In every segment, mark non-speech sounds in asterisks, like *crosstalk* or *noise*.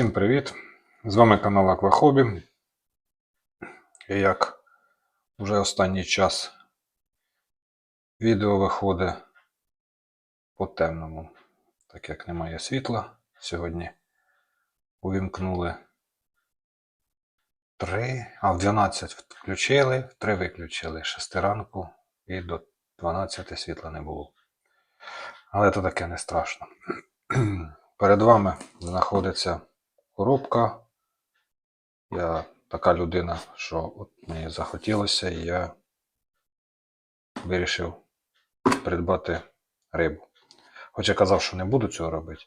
Всім привіт! З вами канал Аквахобі. І як вже останній час відео виходить по темному, так як немає світла. Сьогодні увімкнули 3, а в 12 включили, в 3 виключили, 6 ранку і до 12 світла не було. Але то таке не страшно. *clears throat* Перед вами знаходиться коробка. Я така людина, що от мені захотілося, і я вирішив придбати рибу. Хоча казав, що не буду цього робити.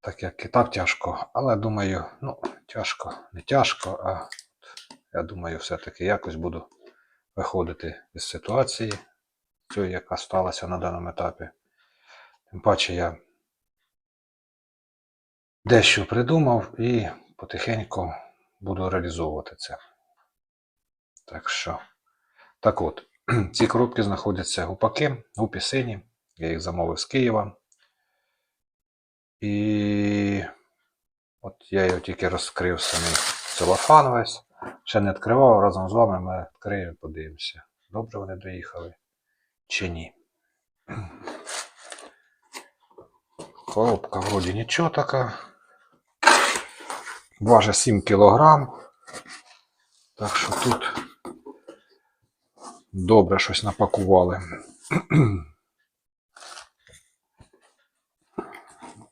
Так як і так тяжко, але думаю, ну, тяжко, не тяжко, а я думаю, все-таки якось буду виходити із ситуації, цієї, яка сталася на даному етапі. Тим паче я дещо придумав і потихеньку буду реалізовувати це. Так що, так от, *clears throat* ці коробки знаходяться гупаки у пісині. Я їх замовив з Києва. І от я його тільки розкрив самий целофан весь. Ще не відкривав, разом з вами ми відкриємо і подивимося, добре вони доїхали чи ні. *clears throat* Коробка вроді нічого така. Важить 7 кілограм. Так що тут добре щось напакували. *clears throat*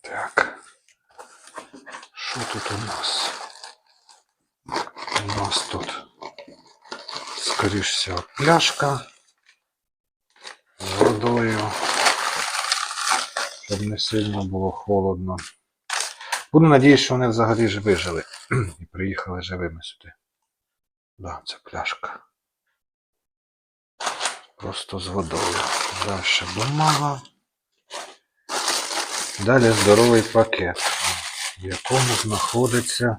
Так. Що тут у нас? У нас тут, скоріш всього, пляшка з водою, щоб не сильно було холодно. Буду надіятися, що вони взагалі ж вижили *clears throat* і приїхали живими сюди. Да, це пляшка. Просто з водою. Далі бумага. Далі здоровий пакет, в якому знаходиться.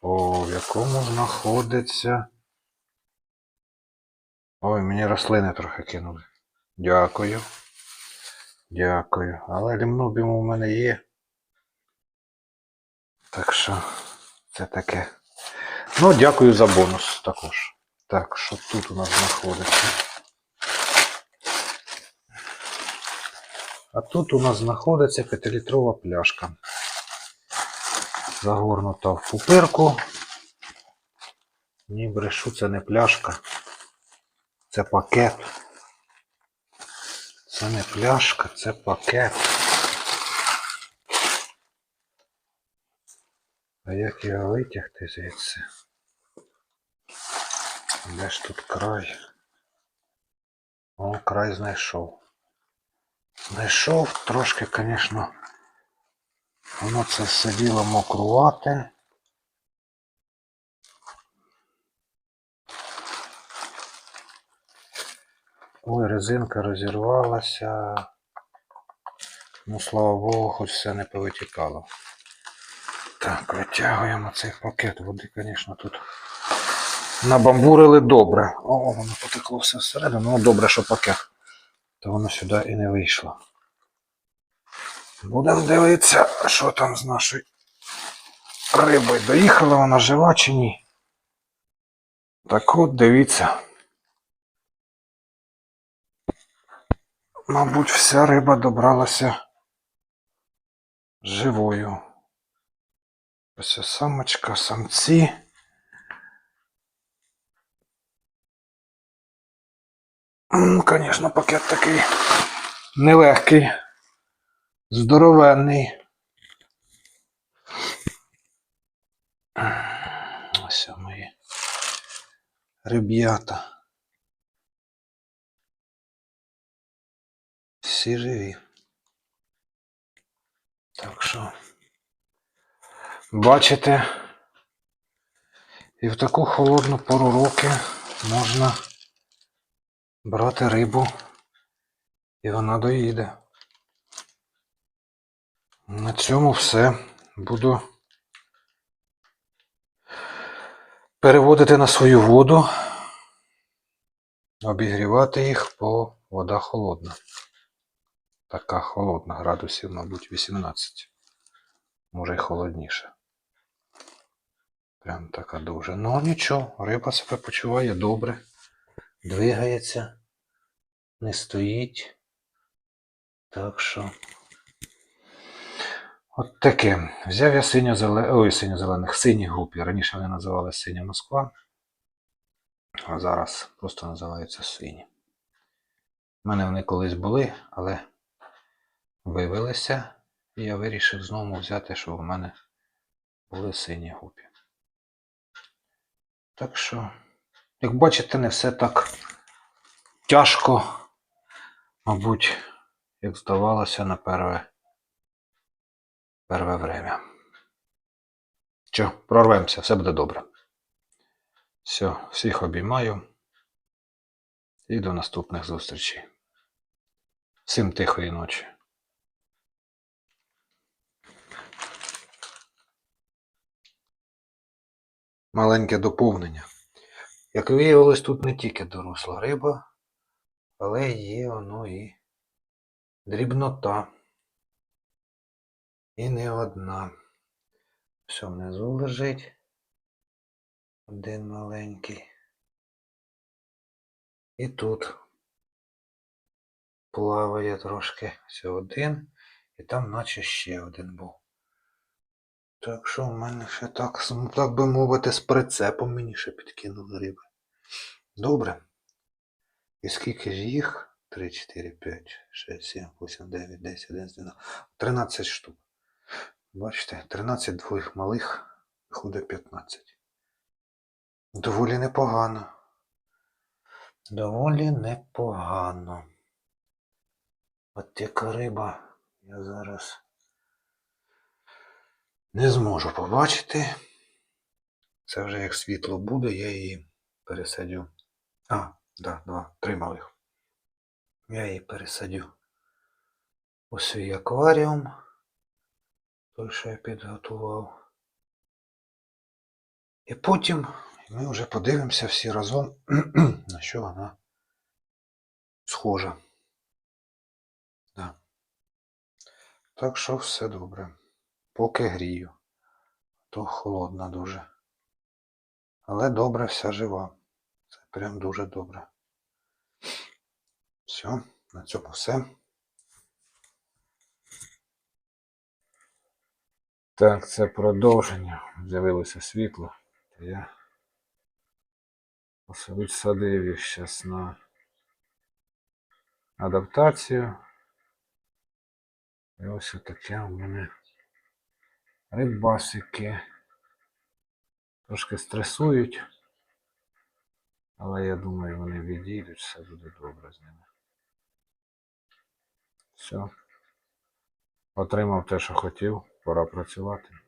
О, в якому знаходиться. Ой, мені рослини трохи кинули. Дякую. Дякую. Але лімнобіум у мене є. Так що це таке. Ну, дякую за бонус також. Так, що тут у нас знаходиться? А тут у нас знаходиться 5-літрова пляшка. Загорнута в пупирку. Ні, брешу, це не пляшка. Це пакет. Це не пляшка, це пакет. А як його витягти звідси? Де ж тут край? О, край знайшов. Знайшов трошки, звісно, воно це все діло мокрувате. Ой, резинка розірвалася. Ну, слава Богу, хоч все не повитікало. Так, витягуємо цей пакет. Води, звісно, тут набамбурили добре. О, воно потекло все всередину. Ну, добре, що пакет. То воно сюди і не вийшло. Будемо дивитися, що там з нашою рибою. Доїхала вона жива чи ні. Так от, дивіться. Мабуть, вся риба добралася живою. Ось самочка, самці. Ну, звісно, пакет такий нелегкий, здоровенний. Ось мої ребята. Всі живі. Так що, бачите, і в таку холодну пору роки можна брати рибу, і вона доїде. На цьому все. Буду переводити на свою воду, обігрівати їх, бо вода холодна. Така холодна, градусів, мабуть, 18. може й холодніше. Прям така дуже. Ну нічого, риба себе почуває добре, двигається, не стоїть. Так що. От таке. Взяв я синьо-зелених, ой, синьо-зелених, синіх гупі. Раніше вони називали синя Москва, а зараз просто називаються сині. У мене вони колись були, але вивелися, і я вирішив знову взяти, що в мене були сині гупі. Так що, як бачите, не все так тяжко, мабуть, як здавалося на перве, перве время. Що, прорвемося, все буде добре. Все, всіх обіймаю і до наступних зустрічей. Всім тихої ночі. Маленьке доповнення. Як виявилось, тут не тільки доросла риба, але є воно і дрібнота. І не одна. Все внизу лежить. Один маленький. І тут плаває трошки. Все один. І там наче ще один був. Так що в мене ще так, так би мовити, з прицепом мені ще підкинули риби. Добре. І скільки ж їх? 3, 4, 5, 6, 7, 8, 9, 10, 11, 12, 13 штук. Бачите, 13 двох малих, виходить 15. Доволі непогано. Доволі непогано. От яка риба я зараз не зможу побачити. Це вже як світло буде, я її пересадю. А, да, два, три малих. Я її пересадю у свій акваріум. Той, що я підготував. І потім ми вже подивимося всі разом, *clears throat* на що вона схожа. Да. Так що все добре. Поки грію. То холодна дуже. Але добре, вся жива. Це прям дуже добре. Все, на цьому все. Так, це продовження. З'явилося світло. Я відсадив їх зараз на адаптацію. І ось таке у мене рибасики. Трошки стресують. Але я думаю, вони відійдуть, все буде добре з ними. Все. Отримав те, що хотів, пора працювати.